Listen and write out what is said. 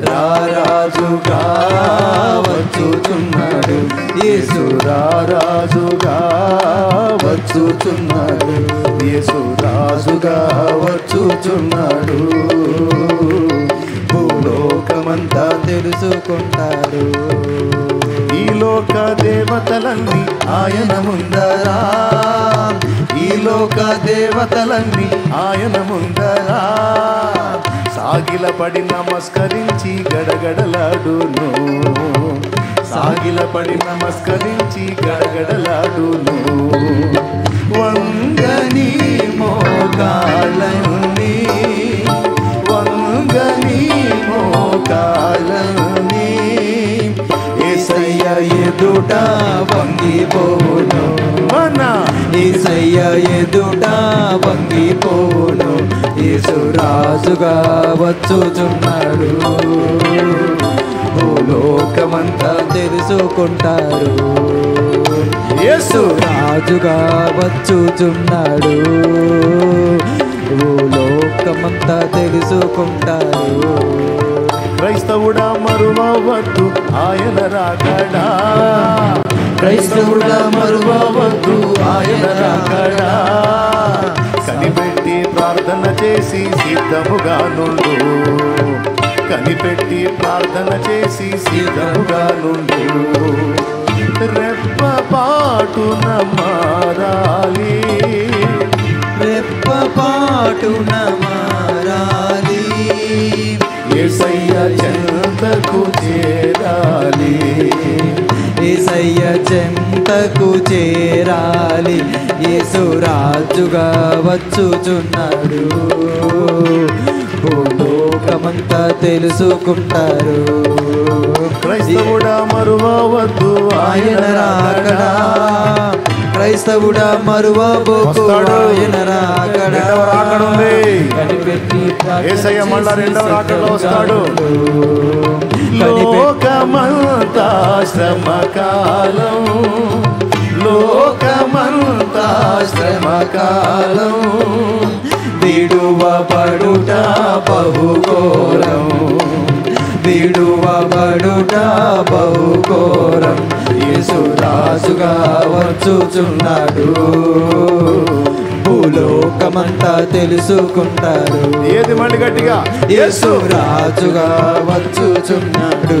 రారాజుగా వచ్చుచున్నాడు యేసు రారాజుగా వచ్చుచున్నాడు యేసు రాజుగా వచ్చుచున్నాడు భూలోకమంతా తెలుసుకుంటారు ఈ లోక దేవతలన్నీ ఆయన ముందరా. ఈ లోక దేవతలన్నీ ఆయన ముందరా. సాగిలపడి నమస్కరించి గడగడలాడును. సాగిలపడి నమస్కరించి గడగడలాడును. వంగని మోకాలన్నీ వంగని మోకాలన్నీ ఏసయ్య ఎదుట వంగిపోను. మన ఏసయ్య ఎదుట వంగిపోను. యేసు రాజుగా వచ్చుచున్నాడు భూలోకమంతా తెలుసుకుంటారు. యేసు రాజుగా వచ్చుచున్నాడు భూలోకమంతా తెలుసుకుంటారు. క్రైస్తవుడా మరువవద్దు ఆయన రాకడా క్రైస్తవుడా మరువవద్దు సిద్ధముగా నుండు. కనిపెట్టి ప్రార్థన చేసి సిద్ధముగా నుండు. రెప్ప పాటున ఏసయ్య చెంతకు చేరాలి యేసు రాజుగా వచ్చుచున్నాడు భూలోకమంతా తెలుసుకుంటారు క్రైస్తవుడా మరువవద్దు ఆయన రాకడా క్రైస్తవుడా మరువబోకు. ఆయన రాకడా రాకడ. కనిపెట్టి యేసయ్య మళ్ళా రెండవ రాకడలో వస్తాడు. శ్రమకాలం లోకమంతా శ్రమకాలం విడువబడుట బహుఘోరం విడువబడుట బహుఘోరం యేసు రాజుగా వచ్చుచున్నాడు. భూలోకమంతా తెలుసుకుంటారు. ఏది మళ్ళీ గట్టిగా? యేసు రాజుగా వచ్చుచున్నాడు.